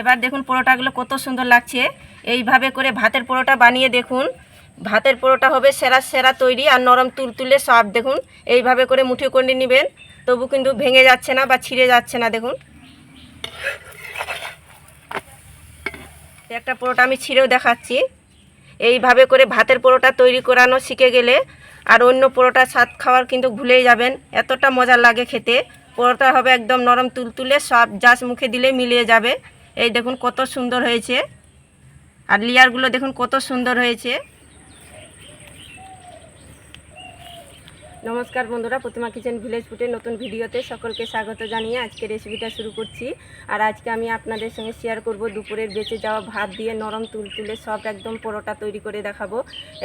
এবার দেখুন পরোটাগুলো কত সুন্দর লাগছে। এইভাবে করে ভাতের পরোটা বানিয়ে দেখুন। ভাতের পরোটা হবে সেরা সেরা তৈরি আর নরম তুলতুলে সব দেখুন। এইভাবে করে মুঠি করে নেবেন। তবু কিন্তু ভেঙে যাচ্ছে না বা ছিঁড়ে যাচ্ছে না দেখুন। একটা পরোটা আমি ছিঁড়েও দেখাচ্ছি। এইভাবে করে ভাতের পরোটা তৈরি করানো শিখে গেলে আর অন্য পরোটা স্বাদ খাওয়ার কিন্তু ভুলেই যাবেন। এতটা মজা লাগে খেতে। পরোটা হবে একদম নরম তুলতুলে, সব জাস মুখে দিলে মিলিয়ে যাবে। এই দেখুন কত সুন্দর হয়েছে। আর লেয়ারগুলো দেখুন কত সুন্দর হয়েছে। নমস্কার বন্ধুরা, প্রতিমা কিচেন ভিলেজ ফুটের নতুন ভিডিওতে সকলকে স্বাগত জানিয়ে আজকে রেসিপিটা শুরু করছি। আর আজকে আমি আপনাদের সঙ্গে শেয়ার করব দুপুরের বেঁচে যাওয়া ভাত দিয়ে নরম তুলতুলে সব একদম পরোটা তৈরি করে দেখাবো।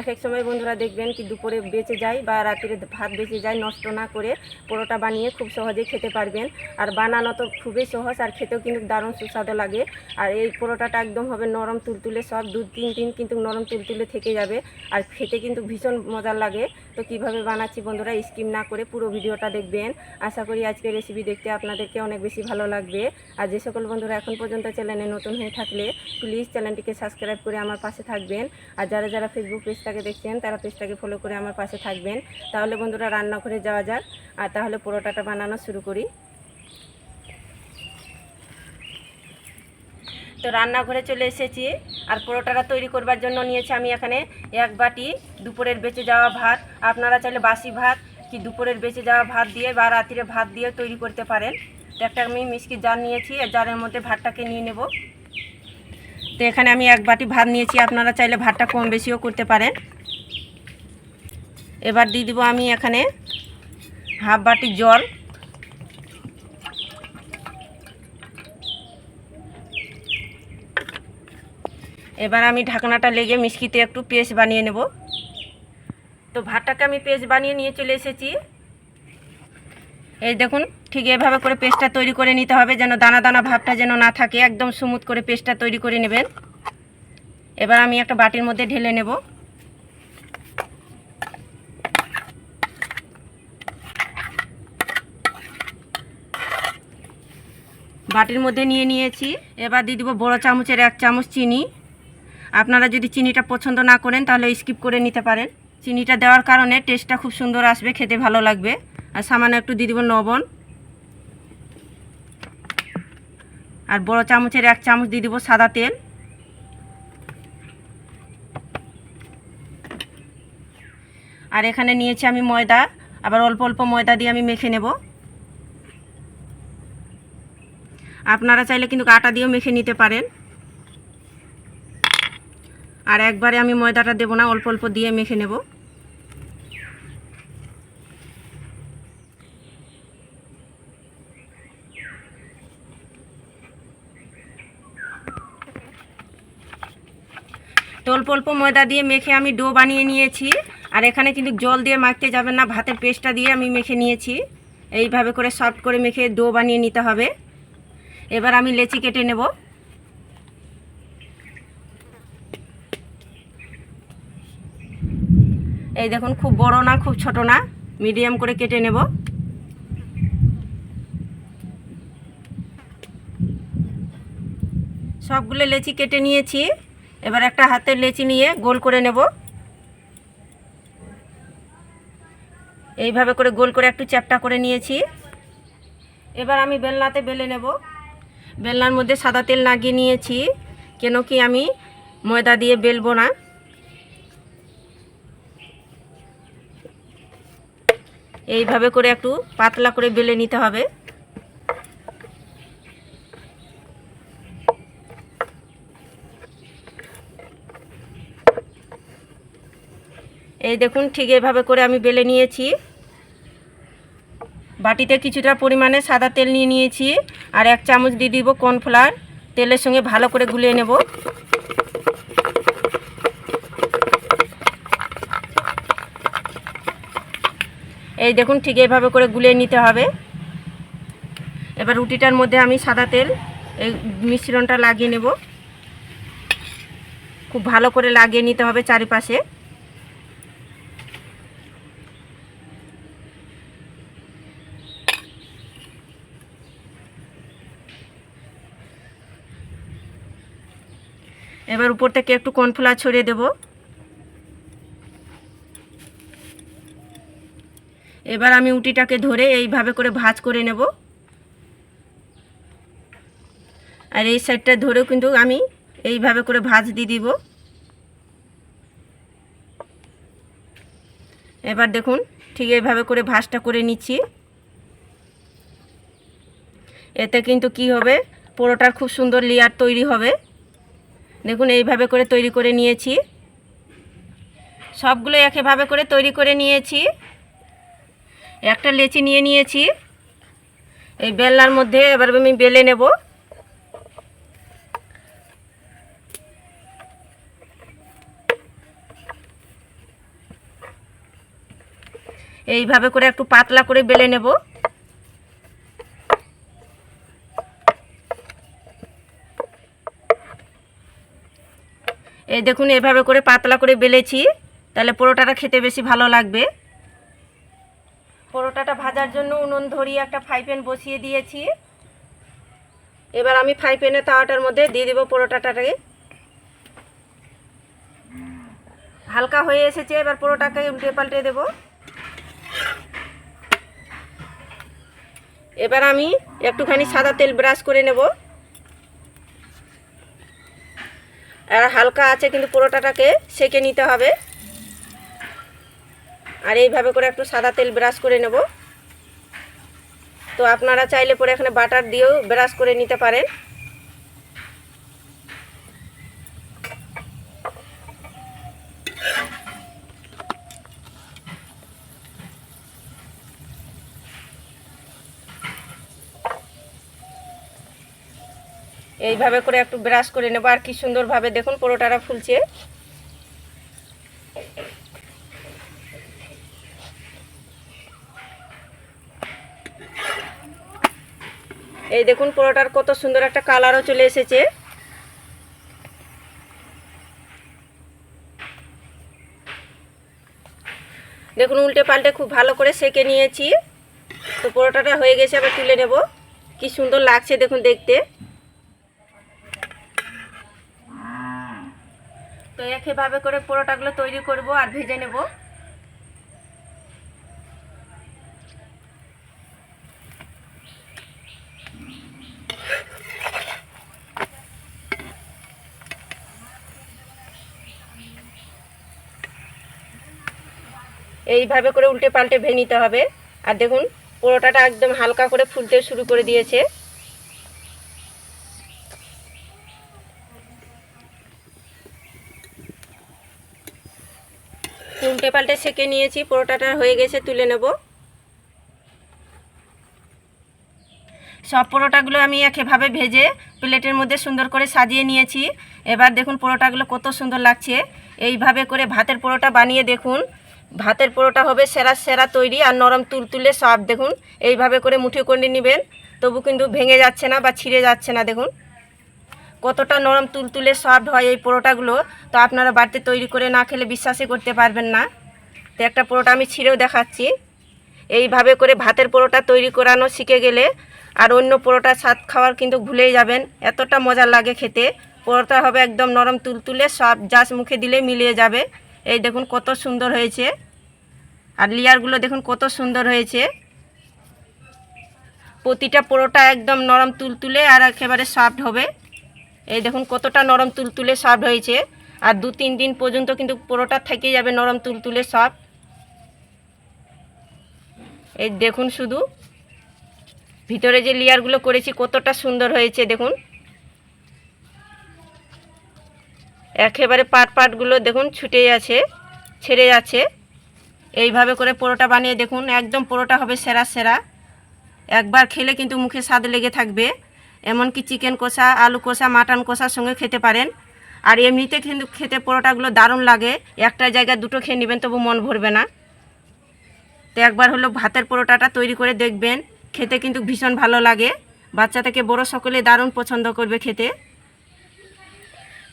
এক এক সময় বন্ধুরা দেখবেন কি দুপুরে বেঁচে যায় বা রাত্রে ভাত বেঁচে যায় নষ্ট না করে পরোটা বানিয়ে খুব সহজেই খেতে পারবেন। আর বানানো তো খুবই সহজ আর খেতেও কিন্তু দারুণ সুস্বাদু লাগে। আর এই পরোটাটা একদম হবে নরম তুলতুলে সব দু, তিন দিন কিন্তু নরম তুলতুলে থেকে যাবে। আর খেতে কিন্তু ভীষণ মজার লাগে। তো কীভাবে বানাচ্ছি বন্ধুরা স্কিম না করে পুরো ভিডিওটা দেখবেন। আশা করি আজকে রেসিপি দেখতে আপনাদেরকে অনেক বেশি ভালো লাগবে। আর যে সকল বন্ধুরা এখন পর্যন্ত চ্যানেলে নতুন হয়ে থাকলে প্লিজ চ্যানেলটিকে সাবস্ক্রাইব করে আমার পাশে থাকবেন। আর যারা যারা ফেসবুক পেজটাকে দেখছেন, তারা পেজটাকে ফলো করে আমার পাশে থাকবেন। তাহলে বন্ধুরা রান্নাঘরে যাওয়া যাক। আর তাহলে পরোটাটা বানানো শুরু করি। তো রান্নাঘরে চলে এসেছি আর পরোটাটা তৈরি করবার জন্য নিয়েছি। আমি এখানে এক বাটি দুপুরের বেঁচে যাওয়া ভাত। আপনারা চাইলে বাসি ভাত কি দুপুরের বেঁচে যাওয়া ভাত দিয়ে বা রাত্রিরে ভাত দিয়ে তৈরি করতে পারেন। তো একটা আমি মিষ্টি জার নিয়েছি জারের মধ্যে ভাতটাকে নিয়ে নেব। তো এখানে আমি এক বাটি ভাত নিয়েছি, আপনারা চাইলে ভাতটা কম বেশিও করতে পারেন। এবার দিয়ে দিব আমি এখানে হাফ বাটি জল। এবার আমি ঢাকনাটা লেগে মিষ্টিতে একটু পেস্ট বানিয়ে নেব। তো ভাতটাকে আমি পেস্ট বানিয়ে নিয়ে চলে এসেছি। এই দেখুন, ঠিক এভাবে করে পেস্টটা তৈরি করে নিতে হবে যেন দানা দানা ভাবটা যেন না থাকে, একদম স্মুথ করে পেস্টটা তৈরি করে নেবেন। এবার আমি একটা বাটির মধ্যে ঢেলে নেব। বাটির মধ্যে নিয়ে নিয়েছি। এবার দিয়ে দিব বড়ো চামচের এক চামচ চিনি। আপনারা যদি চিনিটা পছন্দ না করেন, তাহলে স্কিপ করে নিতে পারেন। চিনিটা দেওয়ার কারণে টেস্টটা খুব সুন্দর আসবে, খেতে ভালো লাগবে। আর সামান্য একটু দিয়ে দিব লবণ। আর বড় চামচের এক চামচ দিয়ে দিব সাদা তেল। আর এখানে নিয়েছি আমি ময়দা। আবার অল্প অল্প ময়দা দিয়ে আমি মেখে নেব। আপনারা চাইলে কিন্তু আটা দিয়েও মেখে নিতে পারেন। আর একবারে আমি ময়দাটা দেবো না, অল্প অল্প দিয়ে মেখে নেব। তো অল্প অল্প ময়দা দিয়ে মেখে আমি ডো বানিয়ে নিয়েছি। আর এখানে কিন্তু জল দিয়ে মাখতে যাবেন না, ভাতের পেস্টটা দিয়ে আমি মেখে নিয়েছি। এইভাবে করে সফট করে মেখে ডো বানিয়ে নিতে হবে। এবার আমি লেচি কেটে নেব। এই দেখুন, খুব বড় না, খুব ছোট না। মিডিয়াম করে কেটে নেব। সবগুলো লেচি কেটে নিয়েছি। এবার একটা হাতের লেচি নিয়ে গোল করে নেব। এইভাবে করে গোল করে একটু চ্যাপটা করে নিয়েছি। এবার আমি বেলনাতে বেলে নেব। বেলনার মধ্যে সাদা তেল লাগিয়ে নিয়েছি। কেন কি আমি ময়দা দিয়ে বেলবো না। এইভাবে করে একটু পাতলা করে বেলে নিতে হবে। এই দেখুন ঠিক এইভাবে করে আমি বেলে নিয়েছি। বাটিতে কিছুটা পরিমাণে সাদা তেল নিয়ে নিয়েছি। আর এক চামচ দিয়ে দিব কর্নফ্লাওয়ার। তেলের সঙ্গে ভালো করে গুলিয়ে নেব। এই দেখুন ঠিক এইভাবে করে গুলিয়ে নিতে হবে। এবার রুটিটার মধ্যে আমি সাদা তেল, এই মিশ্রণটা লাগিয়ে নেব। খুব ভালো করে লাগিয়ে নিতে হবে চারিপাশে। এবার উপর থেকে একটু কর্নফ্লাওয়ার ছড়িয়ে দেব। এবার আমি উটিটাকে ধরে এইভাবে করে ভাজ করে নেব। আর এই সাইডটা ধরেও কিন্তু আমি এইভাবে করে ভাজ দিয়ে দিব। এবার দেখুন, ঠিক এইভাবে করে ভাজটা করে নিচ্ছি। এতে কিন্তু কি হবে? পোড়োটার খুব সুন্দর লেয়ার তৈরি হবে। দেখুন, এইভাবে করে তৈরি করে নিয়েছি। সবগুলো একইভাবে করে তৈরি করে নিয়েছি। একটা লেচি নিয়ে নিয়েছি। এই বেলনার মধ্যে এবার আমি বেলে নেব। এইভাবে করে একটু পাতলা করে বেলে নেব। এই দেখুন, এভাবে করে পাতলা করে বেলেছি। তাহলে পরোটাটা খেতে বেশি ভালো লাগবে। পরোটাটা ভাজার জন্য উনুন ধরিয়ে একটা ফ্রাই প্যান বসিয়ে দিয়েছি। এবার আমি ফ্রাই প্যানে তাওয়াটার মধ্যে দিয়ে দেবো পরোটাটাকে। হালকা হয়ে এসেছে, এবার পরোটাকে উল্টে পাল্টে দেব। এবার আমি একটুখানি সাদা তেল ব্রাশ করে নেব। আর হালকা আছে কিন্তু পরোটাটাকে সেকে নিতে হবে। আর এইভাবে করে একটু সাদা তেল ব্রাশ করে নেব। তো আপনারা চাইলে পরে এখানে বাটার দিয়েও ব্রাশ করে নিতে পারেন। এইভাবে করে একটু ব্রাশ করে নেব। আর কি সুন্দরভাবে দেখুন, পরোটাটা ফুলছে। এই দেখুন পরোটার কত সুন্দর একটা কালারও চলে এসেছে। দেখুন উল্টে পাল্টে খুব ভালো করে সেকে নিয়েছি। তো পরোটাটা হয়ে গেছে আবার তুলে নেব। কি সুন্দর লাগছে দেখুন দেখতে। তো একইভাবে করে পরোটাগুলো তৈরি করব আর ভেজে নেব। এইভাবে করে উল্টে পাল্টে ভেঙে নিতে হবে। আর দেখুন, পরোটাটা একদম হালকা করে ফুলতে শুরু করে দিয়েছে। উল্টে পাল্টে সেকে নিয়েছি, পরোটাটা হয়ে গেছে, তুলে নেব। সব পরোটাগুলো আমি একইভাবে ভেজে প্লেটের মধ্যে সুন্দর করে সাজিয়ে নিয়েছি। এবার দেখুন, পরোটাগুলো কত সুন্দর লাগছে। এইভাবে করে ভাতের পরোটা বানিয়ে দেখুন। ভাতের পরোটা হবে, সেরা সেরা তৈরি আর নরম তুলতুলে সব দেখুন। এইভাবে করে মুঠি করে নেবেন, তবু কিন্তু ভেঙে যাচ্ছে না বা ছিঁড়ে যাচ্ছে না, দেখুন। কতটা নরম তুলতুলে সফট হয় এই পরোটাগুলো, তো আপনারা বাড়িতে তৈরি করে না খেলে বিশ্বাসই করতে পারবেন না। তো একটা পরোটা আমি ছিঁড়েও দেখাচ্ছি। এইভাবে করে ভাতের পরোটা তৈরি করানো শিখে গেলে আর অন্য পরোটা স্বাদ খাওয়ার কিন্তু ভুলেই যাবেন। এতটা মজা লাগে খেতে। পরোটা হবে একদম নরম তুলতুলে, সব জাস মুখে দিলে মিলিয়ে যাবে। এই দেখুন কত সুন্দর হয়েছে। আর লেয়ারগুলো দেখুন কত সুন্দর হয়েছে। প্রতিটা পরোটা একদম নরম তুলতুলে আর একেবারে সফট হবে। এই দেখুন কতটা নরম তুলতুলে সফট হয়েছে। আর দু তিন দিন পর্যন্ত কিন্তু পরোটা থেকে যাবে নরম তুলতুলে সফট এই দেখুন শুধু। ভিতরে যে লেয়ারগুলো করেছি কতটা সুন্দর হয়েছে দেখুন। একেবারে পাট পাটগুলো দেখুন ছুটে আছে, ছেড়ে যাচ্ছে। এইভাবে করে পরোটা বানিয়ে দেখুন, একদম পরোটা হবে সেরা সেরা। একবার খেলে কিন্তু মুখে স্বাদ লেগে থাকবে। এমনকি চিকেন কষা, আলু কষা, মাটন কষার সঙ্গে খেতে পারেন। আর এমনিতে কিন্তু খেতে পরোটাগুলো দারুণ লাগে। একটা জায়গায় দুটো খেয়ে নেবেন, তবু মন ভরবে না। তো একবার হলো ভাতের পরোটাটা তৈরি করে দেখবেন। খেতে কিন্তু ভীষণ ভালো লাগে। বাচ্চা থেকে বড় সকলে দারুণ পছন্দ করবে খেতে।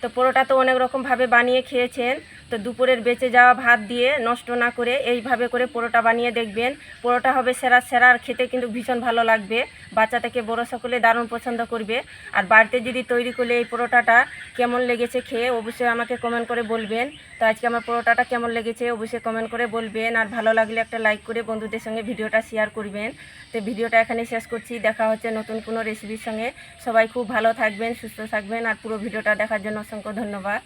তো পরোটা তো অনেক রকমভাবে বানিয়ে খেয়েছেন। তো দুপুরের বেঁচে যাওয়া ভাত দিয়ে নষ্ট না করে এইভাবে করে পরোটা বানিয়ে দেখবেন। পরোটা হবে সেরা সেরা আর খেতে কিন্তু ভীষণ ভালো লাগবে। বাচ্চা থেকে বড় সকলে দারুণ পছন্দ করবে। আর বাড়িতে যদি তৈরি করলে এই পরোটাটা কেমন লেগেছে খেয়ে অবশ্যই আমাকে কমেন্ট করে বলবেন। তো আজকে আমার পরোটাটা কেমন লেগেছে অবশ্যই কমেন্ট করে বলবেন। আর ভালো লাগলে একটা লাইক করে বন্ধুদের সঙ্গে ভিডিওটা শেয়ার করবেন। তো ভিডিওটা এখানে শেষ করছি। দেখা হচ্ছে নতুন কোনো রেসিপির সঙ্গে। সবাই খুব ভালো থাকবেন, সুস্থ থাকবেন। আর পুরো ভিডিওটা দেখার জন্য অসংখ্য ধন্যবাদ।